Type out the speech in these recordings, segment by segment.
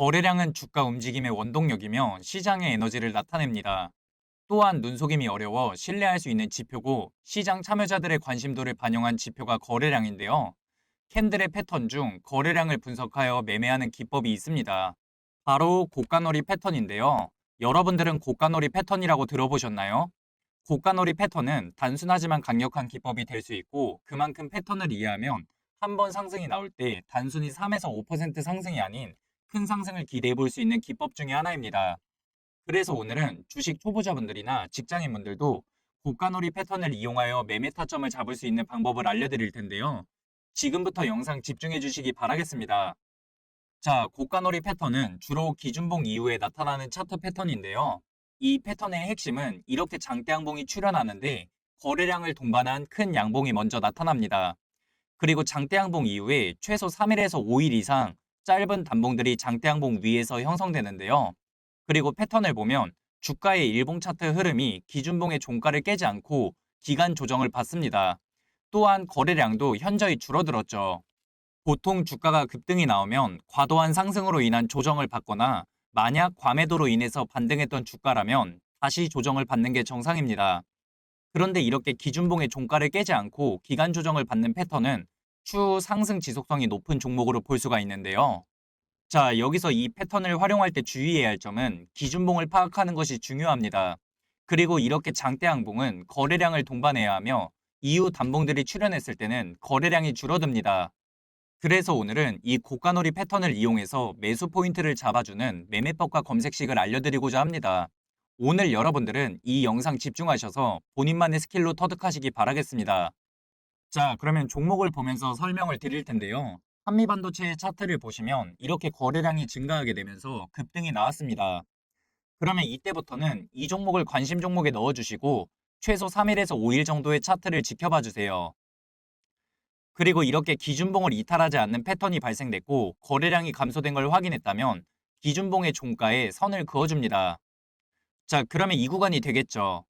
거래량은 주가 움직임의 원동력이며 시장의 에너지를 나타냅니다. 또한 눈속임이 어려워 신뢰할 수 있는 지표고 시장 참여자들의 관심도를 반영한 지표가 거래량인데요. 캔들의 패턴 중 거래량을 분석하여 매매하는 기법이 있습니다. 바로 고가놀이 패턴인데요. 여러분들은 고가놀이 패턴이라고 들어보셨나요? 고가놀이 패턴은 단순하지만 강력한 기법이 될 수 있고 그만큼 패턴을 이해하면 한 번 상승이 나올 때 단순히 3에서 5% 상승이 아닌 큰 상승을 기대해 볼 수 있는 기법 중에 하나입니다. 그래서 오늘은 주식 초보자분들이나 직장인분들도 고가놀이 패턴을 이용하여 매매 타점을 잡을 수 있는 방법을 알려드릴 텐데요. 지금부터 영상 집중해 주시기 바라겠습니다. 자, 고가놀이 패턴은 주로 기준봉 이후에 나타나는 차트 패턴인데요. 이 패턴의 핵심은 이렇게 장대 양봉이 출현하는데 거래량을 동반한 큰 양봉이 먼저 나타납니다. 그리고 장대 양봉 이후에 최소 3일에서 5일 이상 짧은 단봉들이 장대 양봉 위에서 형성되는데요. 그리고 패턴을 보면 주가의 일봉 차트 흐름이 기준봉의 종가를 깨지 않고 기간 조정을 받습니다. 또한 거래량도 현저히 줄어들었죠. 보통 주가가 급등이 나오면 과도한 상승으로 인한 조정을 받거나 만약 과매도로 인해서 반등했던 주가라면 다시 조정을 받는 게 정상입니다. 그런데 이렇게 기준봉의 종가를 깨지 않고 기간 조정을 받는 패턴은 추후 상승 지속성이 높은 종목으로 볼 수가 있는데요. 자, 여기서 이 패턴을 활용할 때 주의해야 할 점은 기준봉을 파악하는 것이 중요합니다. 그리고 이렇게 장대 양봉은 거래량을 동반해야 하며 이후 단봉들이 출현했을 때는 거래량이 줄어듭니다. 그래서 오늘은 이 고가놀이 패턴을 이용해서 매수 포인트를 잡아주는 매매법과 검색식을 알려드리고자 합니다. 오늘 여러분들은 이 영상 집중하셔서 본인만의 스킬로 터득하시기 바라겠습니다. 자, 그러면 종목을 보면서 설명을 드릴 텐데요. 한미반도체의 차트를 보시면 이렇게 거래량이 증가하게 되면서 급등이 나왔습니다. 그러면 이때부터는 이 종목을 관심 종목에 넣어주시고 최소 3일에서 5일 정도의 차트를 지켜봐 주세요. 그리고 이렇게 기준봉을 이탈하지 않는 패턴이 발생됐고 거래량이 감소된 걸 확인했다면 기준봉의 종가에 선을 그어줍니다. 자, 그러면 이 구간이 되겠죠.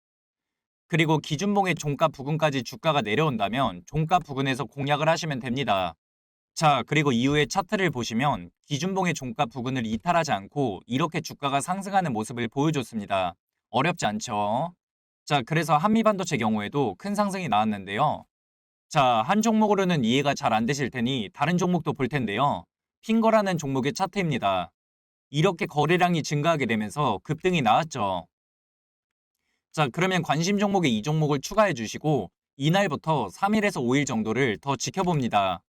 그리고 기준봉의 종가 부근까지 주가가 내려온다면 종가 부근에서 공략을 하시면 됩니다. 자, 그리고 이후에 차트를 보시면 기준봉의 종가 부근을 이탈하지 않고 이렇게 주가가 상승하는 모습을 보여줬습니다. 어렵지 않죠? 자, 그래서 한미반도체 경우에도 큰 상승이 나왔는데요. 자, 한 종목으로는 이해가 잘 안 되실 테니 다른 종목도 볼 텐데요. 핑거라는 종목의 차트입니다. 이렇게 거래량이 증가하게 되면서 급등이 나왔죠. 자, 그러면 관심 종목에 이 종목을 추가해 주시고 이날부터 3일에서 5일 정도를 더 지켜봅니다.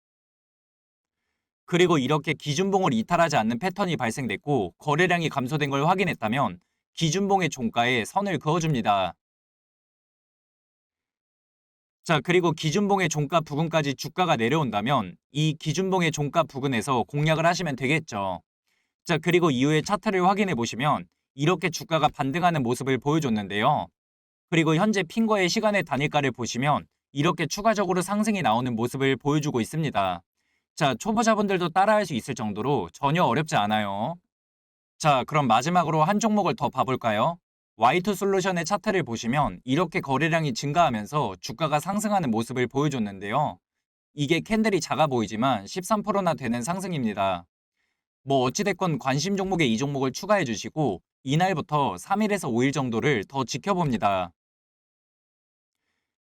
그리고 이렇게 기준봉을 이탈하지 않는 패턴이 발생됐고 거래량이 감소된 걸 확인했다면 기준봉의 종가에 선을 그어줍니다. 자, 그리고 기준봉의 종가 부근까지 주가가 내려온다면 이 기준봉의 종가 부근에서 공략을 하시면 되겠죠. 자, 그리고 이후에 차트를 확인해 보시면 이렇게 주가가 반등하는 모습을 보여줬는데요. 그리고 현재 핑거의 시간의 단일가를 보시면 이렇게 추가적으로 상승이 나오는 모습을 보여주고 있습니다. 자, 초보자분들도 따라할 수 있을 정도로 전혀 어렵지 않아요. 자, 그럼 마지막으로 한 종목을 더 봐볼까요? Y2 솔루션의 차트를 보시면 이렇게 거래량이 증가하면서 주가가 상승하는 모습을 보여줬는데요. 이게 캔들이 작아 보이지만 13%나 되는 상승입니다. 뭐 어찌됐건 관심 종목에 이 종목을 추가해 주시고 이날부터 3일에서 5일 정도를 더 지켜봅니다.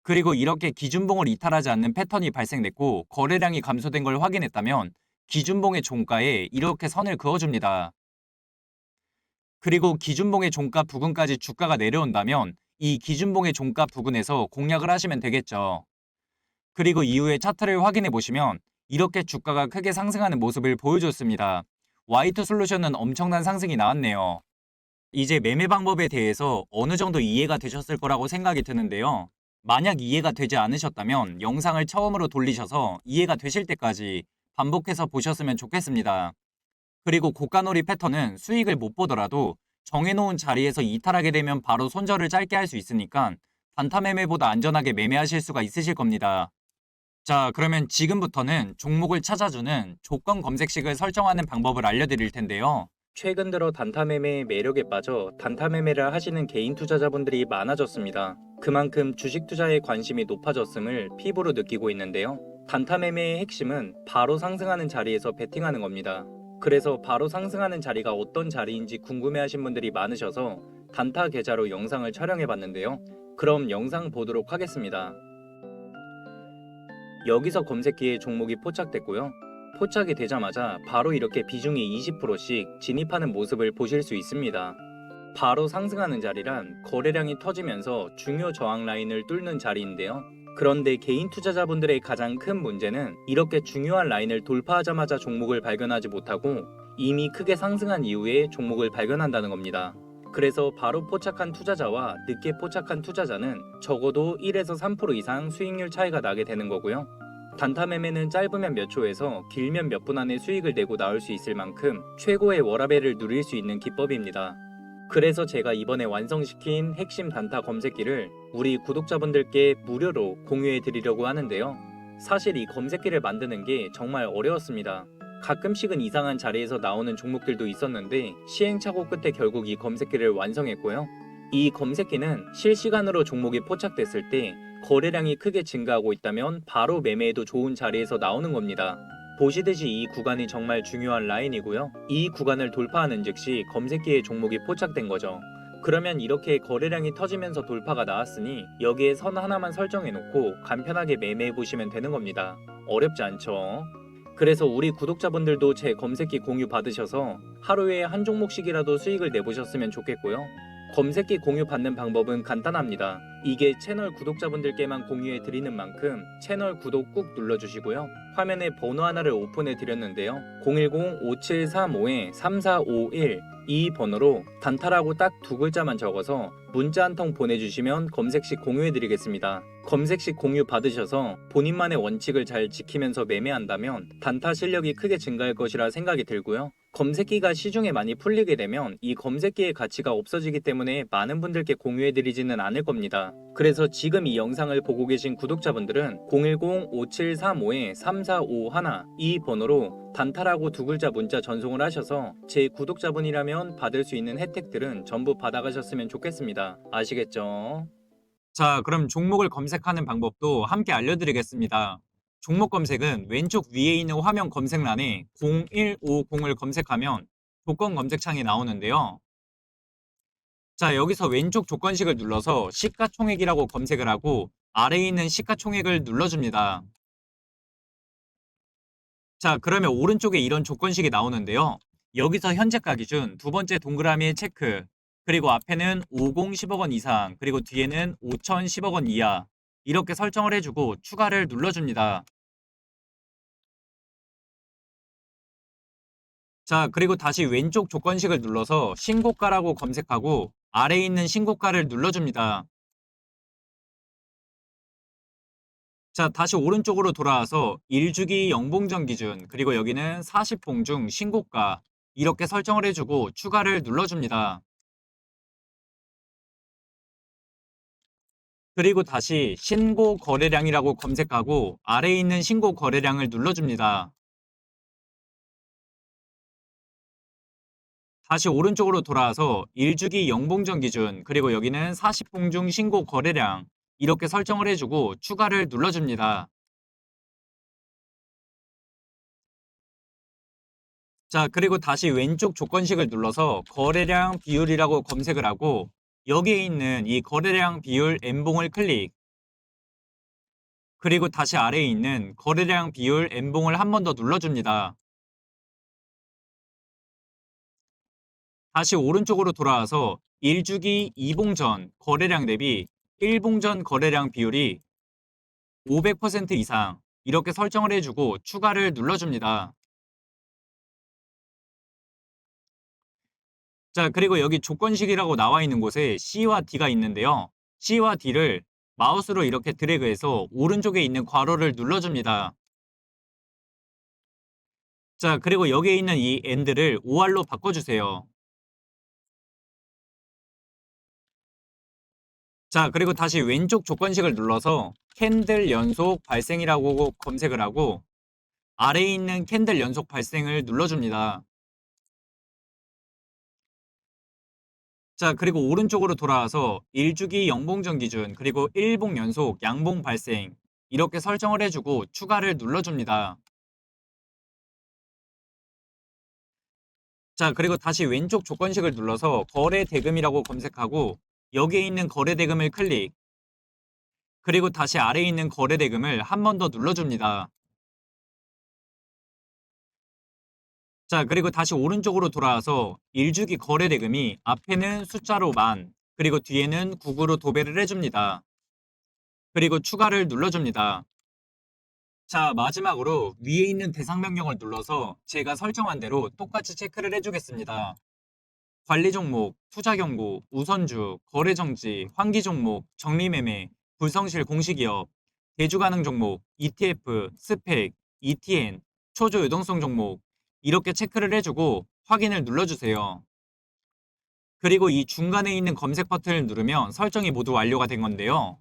그리고 이렇게 기준봉을 이탈하지 않는 패턴이 발생됐고 거래량이 감소된 걸 확인했다면 기준봉의 종가에 이렇게 선을 그어줍니다. 그리고 기준봉의 종가 부근까지 주가가 내려온다면 이 기준봉의 종가 부근에서 공략을 하시면 되겠죠. 그리고 이후에 차트를 확인해 보시면 이렇게 주가가 크게 상승하는 모습을 보여줬습니다. Y2 솔루션은 엄청난 상승이 나왔네요. 이제 매매 방법에 대해서 어느 정도 이해가 되셨을 거라고 생각이 드는데요. 만약 이해가 되지 않으셨다면 영상을 처음으로 돌리셔서 이해가 되실 때까지 반복해서 보셨으면 좋겠습니다. 그리고 고가놀이 패턴은 수익을 못 보더라도 정해놓은 자리에서 이탈하게 되면 바로 손절을 짧게 할 수 있으니까 단타 매매보다 안전하게 매매하실 수가 있으실 겁니다. 자, 그러면 지금부터는 종목을 찾아주는 조건 검색식을 설정하는 방법을 알려드릴 텐데요. 최근 들어 단타 매매의 매력에 빠져 단타 매매를 하시는 개인 투자자분들이 많아졌습니다. 그만큼 주식 투자에 관심이 높아졌음을 피부로 느끼고 있는데요. 단타 매매의 핵심은 바로 상승하는 자리에서 베팅하는 겁니다. 그래서 바로 상승하는 자리가 어떤 자리인지 궁금해하신 분들이 많으셔서 단타 계좌로 영상을 촬영해 봤는데요. 그럼 영상 보도록 하겠습니다. 여기서 검색기에 종목이 포착됐고요. 포착이 되자마자 바로 이렇게 비중이 20%씩 진입하는 모습을 보실 수 있습니다. 바로 상승하는 자리란 거래량이 터지면서 중요 저항 라인을 뚫는 자리인데요. 그런데 개인 투자자분들의 가장 큰 문제는 이렇게 중요한 라인을 돌파하자마자 종목을 발견하지 못하고 이미 크게 상승한 이후에 종목을 발견한다는 겁니다. 그래서 바로 포착한 투자자와 늦게 포착한 투자자는 적어도 1에서 3% 이상 수익률 차이가 나게 되는 거고요. 단타 매매는 짧으면 몇 초에서 길면 몇 분 안에 수익을 내고 나올 수 있을 만큼 최고의 워라벨을 누릴 수 있는 기법입니다. 그래서 제가 이번에 완성시킨 핵심 단타 검색기를 우리 구독자분들께 무료로 공유해 드리려고 하는데요. 사실 이 검색기를 만드는 게 정말 어려웠습니다. 가끔씩은 이상한 자리에서 나오는 종목들도 있었는데 시행착오 끝에 결국 이 검색기를 완성했고요. 이 검색기는 실시간으로 종목이 포착됐을 때 거래량이 크게 증가하고 있다면 바로 매매해도 좋은 자리에서 나오는 겁니다. 보시듯이 이 구간이 정말 중요한 라인이고요. 이 구간을 되돌파하는 즉시 검색기에 종목이 포착된 거죠. 그러면 이렇게 거래량이 터지면서 돌파가 나왔으니 여기에 선 하나만 설정해 놓고 간편하게 매매해 보시면 되는 겁니다. 어렵지 않죠? 그래서 우리 구독자분들도 제 검색기 공유 받으셔서 하루에 한 종목씩이라도 수익을 내보셨으면 좋겠고요. 검색기 공유 받는 방법은 간단합니다. 이게 채널 구독자분들께만 공유해 드리는 만큼 채널 구독 꾹 눌러주시고요. 화면에 번호 하나를 오픈해 드렸는데요. 010-5735-3451 이 번호로 단타라고 딱 두 글자만 적어서 문자 한 통 보내주시면 검색 시 공유해 드리겠습니다. 검색 시 공유 받으셔서 본인만의 원칙을 잘 지키면서 매매한다면 단타 실력이 크게 증가할 것이라 생각이 들고요. 검색기가 시중에 많이 풀리게 되면 이 검색기의 가치가 없어지기 때문에 많은 분들께 공유해드리지는 않을 겁니다. 그래서 지금 이 영상을 보고 계신 구독자분들은 010-5735-3451 이 번호로 단타라고 두 글자 문자 전송을 하셔서 제 구독자분이라면 받을 수 있는 혜택들은 전부 받아가셨으면 좋겠습니다. 아시겠죠? 자, 그럼 종목을 검색하는 방법도 함께 알려드리겠습니다. 종목 검색은 왼쪽 위에 있는 화면 검색란에 0150을 검색하면 조건 검색창이 나오는데요. 자, 여기서 왼쪽 조건식을 눌러서 시가총액이라고 검색을 하고 아래에 있는 시가총액을 눌러줍니다. 자, 그러면 오른쪽에 이런 조건식이 나오는데요. 여기서 현재가 기준 두 번째 동그라미에 체크, 그리고 앞에는 50 10억 원 이상, 그리고 뒤에는 5천 10억 원 이하 이렇게 설정을 해주고 추가를 눌러줍니다. 자, 그리고 다시 왼쪽 조건식을 눌러서 신고가라고 검색하고 아래에 있는 신고가를 눌러줍니다. 자, 다시 오른쪽으로 돌아와서 1주기 영봉전 기준, 그리고 여기는 40봉 중 신고가 이렇게 설정을 해주고 추가를 눌러줍니다. 그리고 다시 신고 거래량이라고 검색하고 아래에 있는 신고 거래량을 눌러줍니다. 다시 오른쪽으로 돌아와서 1주기 영봉전 기준 그리고 여기는 40봉 중 신고 거래량 이렇게 설정을 해주고 추가를 눌러줍니다. 자 그리고 다시 왼쪽 조건식을 눌러서 거래량 비율이라고 검색을 하고 여기에 있는 이 거래량 비율 N봉을 클릭 그리고 다시 아래에 있는 거래량 비율 N봉을 한 번 더 눌러줍니다. 다시 오른쪽으로 돌아와서 1주기 2봉전 거래량 대비 1봉전 거래량 비율이 500% 이상 이렇게 설정을 해주고 추가를 눌러줍니다. 자, 그리고 여기 조건식이라고 나와 있는 곳에 C와 D가 있는데요. C와 D를 마우스로 이렇게 드래그해서 오른쪽에 있는 괄호를 눌러줍니다. 자, 그리고 여기에 있는 이 AND를 OR로 바꿔주세요. 자, 그리고 다시 왼쪽 조건식을 눌러서 캔들 연속 발생이라고 검색을 하고 아래에 있는 캔들 연속 발생을 눌러줍니다. 자, 그리고 오른쪽으로 돌아와서 1주기 영봉전 기준, 그리고 1봉 연속 양봉 발생 이렇게 설정을 해주고 추가를 눌러줍니다. 자, 그리고 다시 왼쪽 조건식을 눌러서 거래 대금이라고 검색하고 여기에 있는 거래 대금을 클릭. 그리고 다시 아래에 있는 거래 대금을 한 번 더 눌러줍니다. 자, 그리고 다시 오른쪽으로 돌아와서 1주기 거래 대금이 앞에는 숫자로 만, 그리고 뒤에는 9구로 도배를 해줍니다. 그리고 추가를 눌러줍니다. 자, 마지막으로 위에 있는 대상 변경을 눌러서 제가 설정한 대로 똑같이 체크를 해주겠습니다. 관리 종목, 투자 경고, 우선주, 거래 정지, 환기 종목, 정리 매매, 불성실 공시기업, 대주 가능 종목, ETF, 스펙, ETN, 초조 유동성 종목 이렇게 체크를 해주고 확인을 눌러주세요. 그리고 이 중간에 있는 검색 버튼을 누르면 설정이 모두 완료가 된 건데요.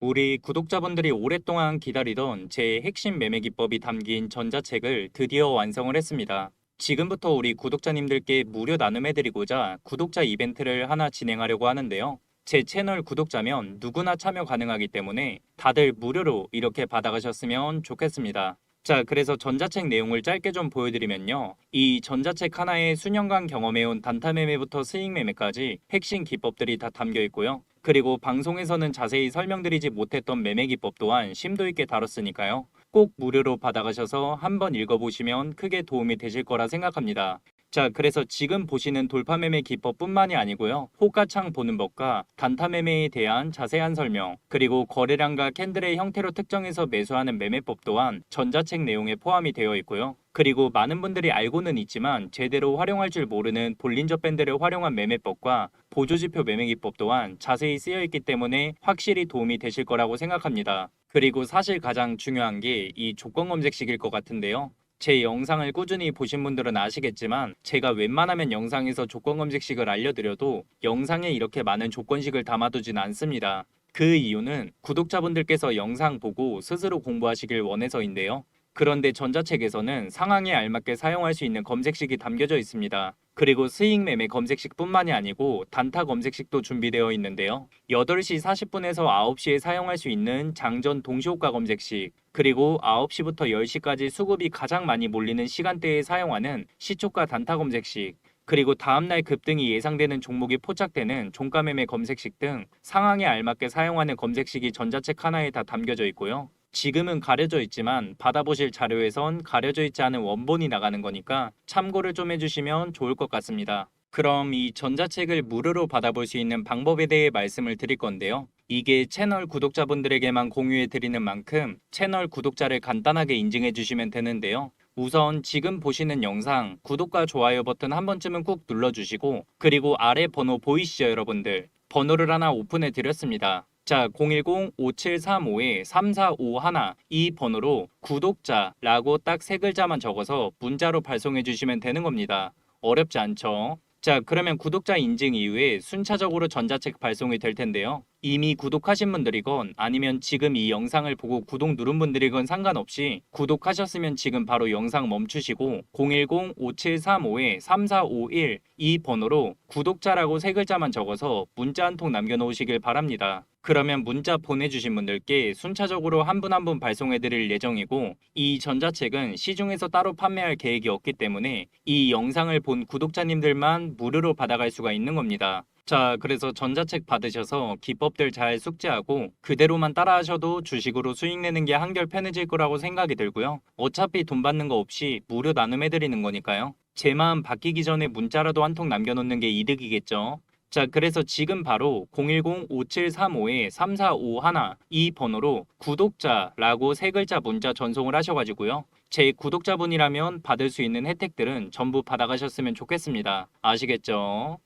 우리 구독자분들이 오랫동안 기다리던 제 핵심 매매 기법이 담긴 전자책을 드디어 완성을 했습니다. 지금부터 우리 구독자님들께 무료 나눔해드리고자 구독자 이벤트를 하나 진행하려고 하는데요. 제 채널 구독자면 누구나 참여 가능하기 때문에 다들 무료로 이렇게 받아가셨으면 좋겠습니다. 자, 그래서 전자책 내용을 짧게 좀 보여드리면요. 이 전자책 하나에 수년간 경험해온 단타 매매부터 스익 매매까지 핵심 기법들이 다 담겨 있고요. 그리고 방송에서는 자세히 설명드리지 못했던 매매 기법 또한 심도 있게 다뤘으니까요. 꼭 무료로 받아가셔서 한번 읽어보시면 크게 도움이 되실 거라 생각합니다. 자, 그래서 지금 보시는 돌파 매매 기법뿐만이 아니고요. 호가창 보는 법과 단타 매매에 대한 자세한 설명, 그리고 거래량과 캔들의 형태로 특정해서 매수하는 매매법 또한 전자책 내용에 포함이 되어 있고요. 그리고 많은 분들이 알고는 있지만 제대로 활용할 줄 모르는 볼린저 밴드를 활용한 매매법과 보조지표 매매 기법 또한 자세히 쓰여 있기 때문에 확실히 도움이 되실 거라고 생각합니다. 그리고 사실 가장 중요한 게 이 조건 검색식일 것 같은데요. 제 영상을 꾸준히 보신 분들은 아시겠지만 제가 웬만하면 영상에서 조건 검색식을 알려드려도 영상에 이렇게 많은 조건식을 담아두진 않습니다. 그 이유는 구독자분들께서 영상 보고 스스로 공부하시길 원해서인데요. 그런데 전자책에서는 상황에 알맞게 사용할 수 있는 검색식이 담겨져 있습니다. 그리고 스익 매매 검색식뿐만이 아니고 단타 검색식도 준비되어 있는데요. 8시 40분에서 9시에 사용할 수 있는 장전 동시호가 검색식, 그리고 9시부터 10시까지 수급이 가장 많이 몰리는 시간대에 사용하는 시초가 단타 검색식, 그리고 다음날 급등이 예상되는 종목이 포착되는 종가 매매 검색식 등 상황에 알맞게 사용하는 검색식이 전자책 하나에 다 담겨져 있고요. 지금은 가려져 있지만 받아보실 자료에선 가려져 있지 않은 원본이 나가는 거니까 참고를 좀 해주시면 좋을 것 같습니다. 그럼 이 전자책을 무료로 받아볼 수 있는 방법에 대해 말씀을 드릴 건데요. 이게 채널 구독자분들에게만 공유해 드리는 만큼 채널 구독자를 간단하게 인증해 주시면 되는데요. 우선 지금 보시는 영상 구독과 좋아요 버튼 한 번쯤은 꾹 눌러주시고 그리고 아래 번호 보이시죠 여러분들 번호를 하나 오픈해 드렸습니다. 자, 010-5735-3451 이 번호로 구독자라고 딱 세 글자만 적어서 문자로 발송해 주시면 되는 겁니다. 어렵지 않죠? 자, 그러면 구독자 인증 이후에 순차적으로 전자책 발송이 될 텐데요. 이미 구독하신 분들이건 아니면 지금 이 영상을 보고 구독 누른 분들이건 상관없이 구독하셨으면 지금 바로 영상 멈추시고 010-5735-3451 이 번호로 구독자라고 세 글자만 적어서 문자 한 통 남겨놓으시길 바랍니다. 그러면 문자 보내주신 분들께 순차적으로 한 분 한 분 발송해 드릴 예정이고 이 전자책은 시중에서 따로 판매할 계획이 없기 때문에 이 영상을 본 구독자님들만 무료로 받아갈 수가 있는 겁니다. 자, 그래서 전자책 받으셔서 기법들 잘 숙지하고 그대로만 따라하셔도 주식으로 수익 내는 게 한결 편해질 거라고 생각이 들고요. 어차피 돈 받는 거 없이 무료 나눔해드리는 거니까요. 제 마음 바뀌기 전에 문자라도 한 통 남겨놓는 게 이득이겠죠. 자, 그래서 지금 바로 010-5735-3451 이 번호로 구독자라고 세 글자 문자 전송을 하셔가지고요. 제 구독자분이라면 받을 수 있는 혜택들은 전부 받아가셨으면 좋겠습니다. 아시겠죠?